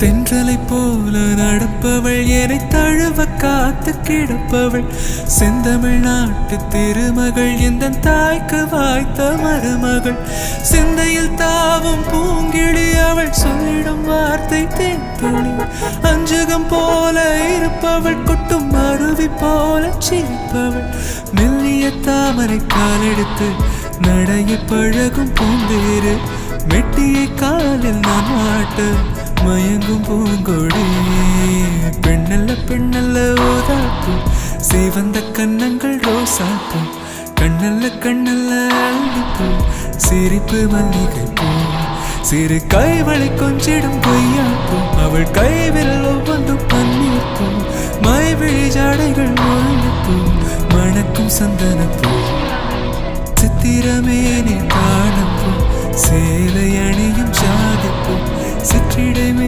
தென்றலை போல நடப்பவள் என்னை தழுவ காத்து கிடப்பவள். செந்தமிழ் நாட்டு திருமகள் எந்த தாய்க்கு வாய்த்த மருமகள். சிந்தையில் தாவும் பூங்கிழி அவள் சொல்லிடும் வார்த்தை தேன்துளி அஞ்சுகம் போல இருப்பவள் கொட்டும் அருவி போல சிரிப்பவள். மெல்லிய தாமரை காலெடுத்து நடைய பழகும் பூந்தேறு. மெட்டியை காலில் நான் மாட்ட மயங்கும் பூங்கொடி. பெண்ணல்ல பெண்ணல்ல ஓதாப்பு சிவந்த கண்ணங்கள் ரோசாப்பு கண்ணல்ல கண்ணல்ல அள்ளிப்பூ சிரிப்பு மல்லிகை பூ சிறு கைவளை கொஞ்சிடும் கொய்யாப்பூ அவள் கைவிரல் ஒவ்வொன்று பன்னீர் பூ மைவிழி ஜாடைகள் முல்லைப்பூ மணக்கும் சந்தனப்பூ. சித்திரமே நீ காணப்போ சேலை அணியும் ஜாதிப்போ